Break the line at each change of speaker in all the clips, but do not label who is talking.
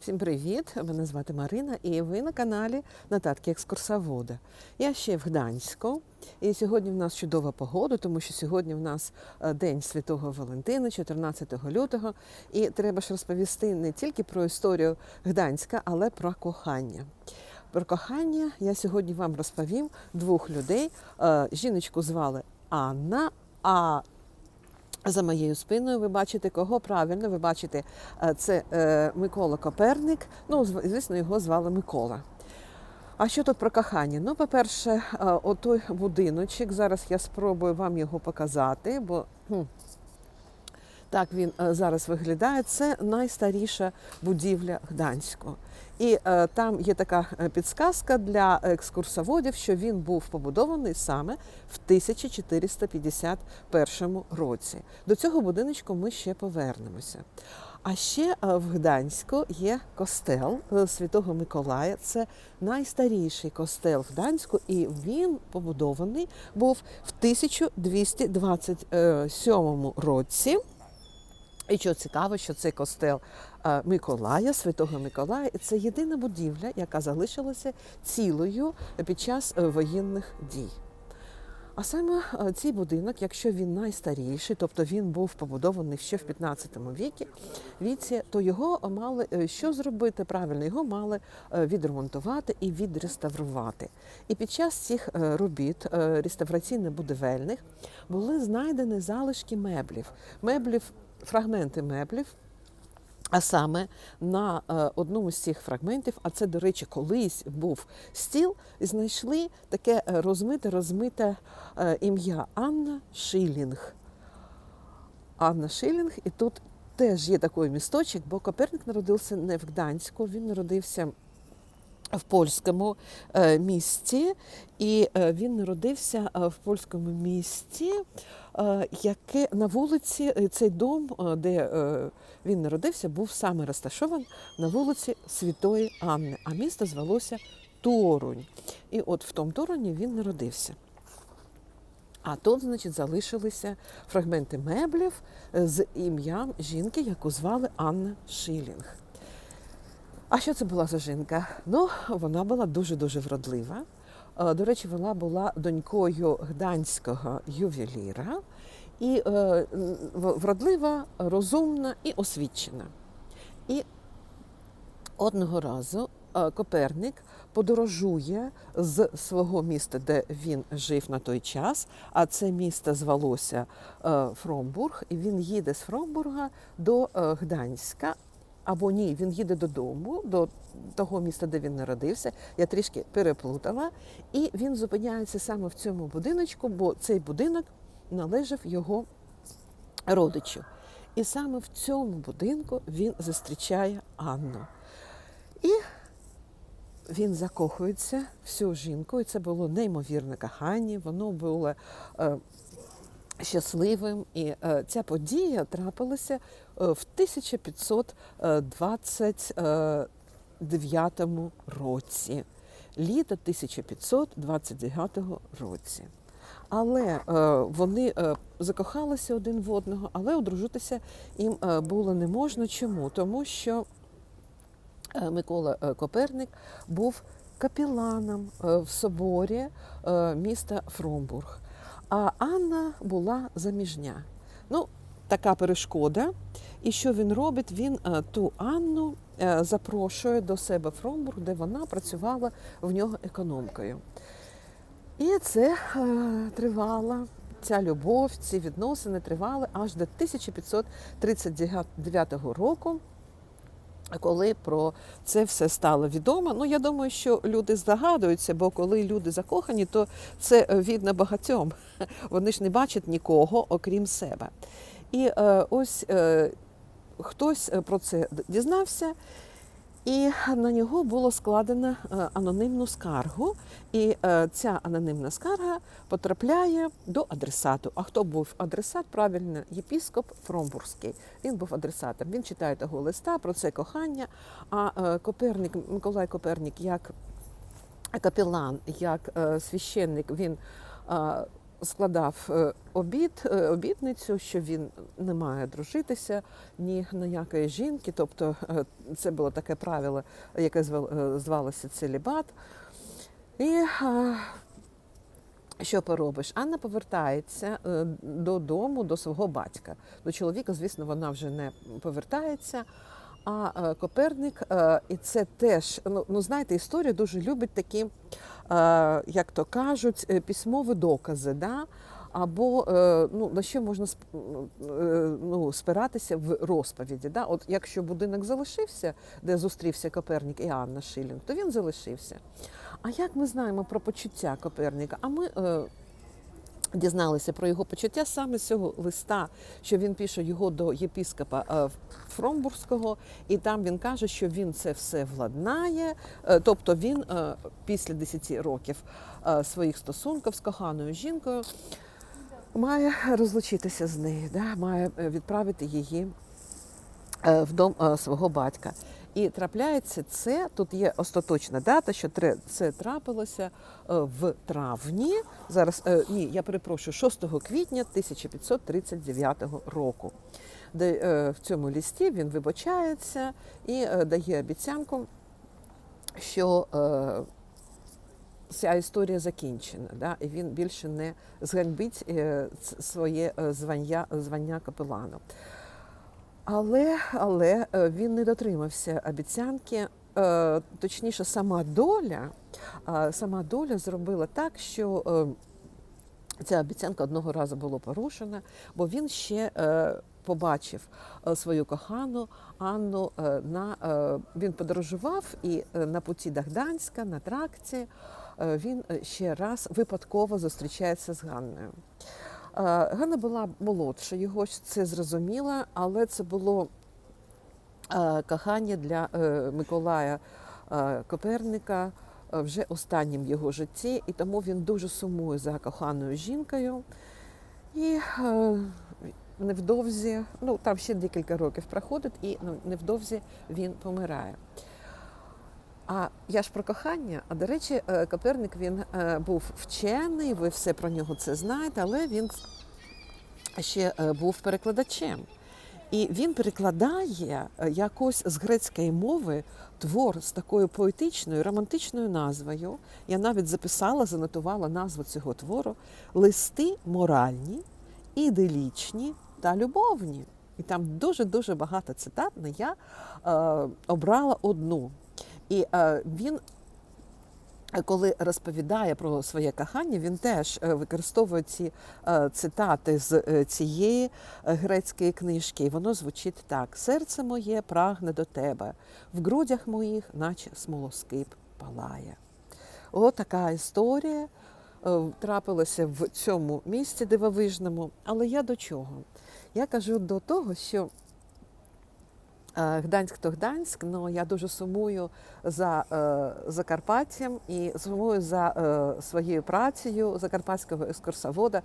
Всім привіт! Мене звати Марина, і ви на каналі Нататки Екскурсовода. Я ще в Гданську, і сьогодні в нас чудова погода, тому що сьогодні в нас е, День Святого Валентина, 14 лютого. І треба ж розповісти не тільки про історію Гданська, але про кохання. Про кохання я сьогодні вам розповім двох людей. Е, Жіночку звали Анна. А за моєю спиною ви бачите, кого правильно, ви бачите, е, це е, Микола Коперник. Ну, звісно, його звали Микола. А що тут про кохання? Ну, по-перше, е, отой будиночок. Зараз я спробую вам його показати, бо хм, так він е, зараз виглядає. Це найстаріша будівля Гданську. І е, там є така е, підсказка для екскурсоводів, що він був побудований саме в 1451 році. До цього будиночку ми ще повернемося. А ще е, в Гданську є костел Святого Миколая. Це найстаріший костел в Гданську, і він побудований був в 1227 році. І що цікаво, що цей костел е, Миколая, Святого Миколая, це єдина будівля, яка залишилася цілою під час е, воєнних дій. А саме е, цей будинок, якщо він найстаріший, тобто він був побудований ще в 15 віці, віці, то його мали що зробити правильно? Його мали відремонтувати і відреставрувати. І під час цих робіт реставраційно-будівельних були знайдені залишки меблів, меблів, фрагменти меблів. А саме на е, одному з цих фрагментів, а це, до речі, колись був стіл, знайшли таке е, розмите, розмите е, ім'я Анна Шилінг. Анна Шилінг, і тут теж є такий місточок, бо Коперник народився не в Гданську, він народився в польському місті, і він народився в польському місті, яке на вулиці е, цей дом, е, де е, він народився, був саме розташований на вулиці Святої Анни, а місто звалося Торунь. І от в тому Торуні він народився. А тут, значить, залишилися фрагменти меблів е, з ім'ям жінки, яку звали Анна Шилінг. А що це була за жінка? Ну, вона була дуже-дуже вродлива. Е, До речі, вона була донькою гданського ювеліра і е, вродлива, розумна і освічена. І одного разу е, Коперник подорожує з свого міста, де він жив на той час, а це місто звалося Фромбург, і він їде з Фромбурга до Гданська. Або ні, він їде додому, до того міста, де він народився. Я трішки переплутала. І він зупиняється саме в цьому будиночку, бо цей будинок належав його родичу. І саме в цьому будинку він зустрічає Анну. І він закохується в цю жінку, і це було неймовірне кохання. Воно було е, щасливим. І е, ця подія трапилася е, в 1529 році, літо 1529 році. Але е, вони е, закохалися один в одного, але одружитися їм е, було не можна. Чому? Тому що е, Микола е, Коперник був капіланом е, в соборі е, міста Фромбург. А Анна була заміжня. Ну, така перешкода. І що він робить? Він е, ту Анну е, запрошує до себе в Фромбург, де вона працювала в нього економкою. І це е, тривало, ця любов, ці відносини тривали аж до 1539 року. Коли про це все стало відомо, ну я думаю, що люди здогадуються, бо коли люди закохані, то це е, видно багатьом. Вони ж не бачать нікого, окрім себе. І е, ось е, хтось е, про це дізнався, і на нього було складено е, анонімну скаргу. І е, ця анонімна скарга потрапляє до адресату. А хто був адресат? Правильно, єпіскоп Фромбурзький. Він був адресатом. Він читає того листа про це кохання. А е, Коперник, Миколай Коперник, як капелан, як священник, він складав е, обід, е, обітницю, що він не має дружитися ні на якої жінки. Тобто е, це було таке правило, яке звалося целібат. І що поробиш? Анна повертається додому до свого батька. До чоловіка, звісно, вона вже не повертається. А е, Коперник, е, і це теж, ну, ну знаєте, історія дуже любить такі, е, як то кажуть, письмові докази. Да? Або ну, на що можна ну, спиратися в розповіді. Да? От якщо будинок залишився, де зустрівся Коперник і Анна Шилінг, то він залишився. А як ми знаємо про почуття Коперника? А ми дізналися про його почуття саме з цього листа, що він пише його до єпіскопа е, Фромбурзького, і там він каже, що він це все владнає. Е, тобто він е, після 10 років своїх стосунків з коханою жінкою має розлучитися з нею, має відправити її в дом свого батька. І трапляється це. Тут є остаточна дата, що це трапилося е, в травні. Зараз е, ні, я перепрошую, 6 квітня 1539 року. Де е, в цьому лісті він вибачається і дає обіцянку, що ця історія закінчена, да? і він більше не зганьбить своє звання, звання капелану. Але, але е, він не дотримався обіцянки. Е, Точніше, сама доля, сама доля зробила так, що е, ця обіцянка одного разу була порушена, бо він ще побачив свою кохану Анну на він подорожував і на путі до Гданська, на тракті. Він ще раз випадково зустрічається з Ганною. Е, Ганна була молодша, його це зрозуміла, але це було е, кохання для е, Миколая Коперника вже останнім його житті, і тому він дуже сумує за коханою жінкою. І невдовзі, ну там ще декілька років проходить, і ну, невдовзі він помирає. А я ж про кохання. А до речі, е, Коперник він е, був вчений, ви все про нього це знаєте, але він ще е, був перекладачем. І він перекладає якось з грецької мови твор з такою поетичною, романтичною назвою. Я навіть записала, занотувала назву цього твору Листи моральні, іделічні та любовні. І там дуже-дуже багато цитат, я е, обрала одну. І е, він коли розповідає про своє кохання, він теж е, використовує ці е, цитати з е, цієї е, грецької книжки. І воно звучить так: серце моє прагне до тебе, в грудях моїх, наче смолоскип палає. От така історія е, трапилася в цьому місці дивовижному. Але я до чого? Я кажу до того, що Е, Гданськ то Гданськ, але я дуже сумую за е, Закарпаттям і сумую за е, своєю працею закарпатського екскурсовода.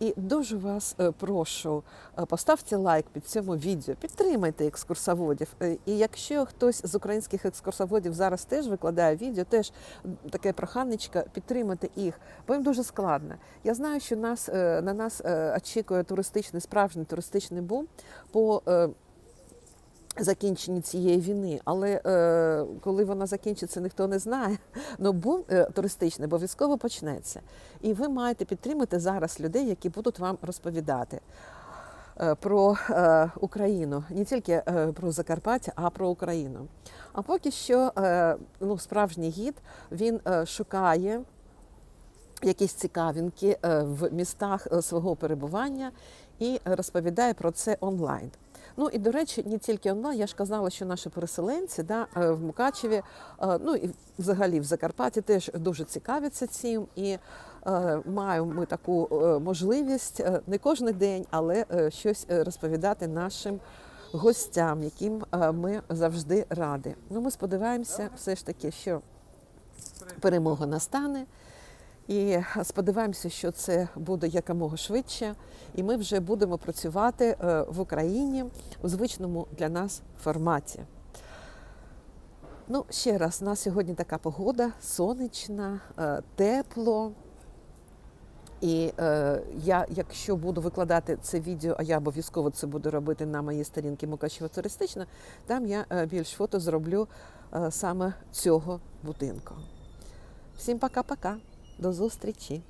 І дуже вас е, прошу, е, поставте лайк під цьому відео, підтримайте екскурсоводів. Е, І якщо хтось з українських екскурсоводів зараз теж викладає відео, теж таке проханечко, підтримати їх, бо їм дуже складно. Я знаю, що нас е, на нас е, очікує туристичний, справжній туристичний бум по. Закінченні цієї війни. Але е, коли вона закінчиться, ніхто не знає. Ну бум е, туристичний обов'язково почнеться. І ви маєте підтримати зараз людей, які будуть вам розповідати. е, Про е, Україну, не тільки е, про Закарпаття, а про Україну. А поки що е, ну, справжній гід він е, шукає якісь цікавинки е, в містах е, свого перебування і розповідає про це онлайн. Ну і до речі, не тільки онлайн, я ж казала, що наші переселенці да, е, в Мукачеві, е, ну і взагалі в Закарпатті теж дуже цікавляться цим. І е, маємо ми таку можливість не кожен день, але щось розповідати нашим гостям, яким ми завжди раді. Ну, ми сподіваємося, все ж таки, що перемога настане. І сподіваємося, що це буде якомога швидше, і ми вже будемо працювати е, в Україні у звичному для нас форматі. Ну, ще раз, у нас сьогодні така погода сонячна, е, тепло. І е, я, якщо буду викладати це відео, а я обов'язково це буду робити на моїй сторінці Мукачева туристична, там я е, більш фото зроблю саме цього будинку. Всім пока-пока, до зустрічі!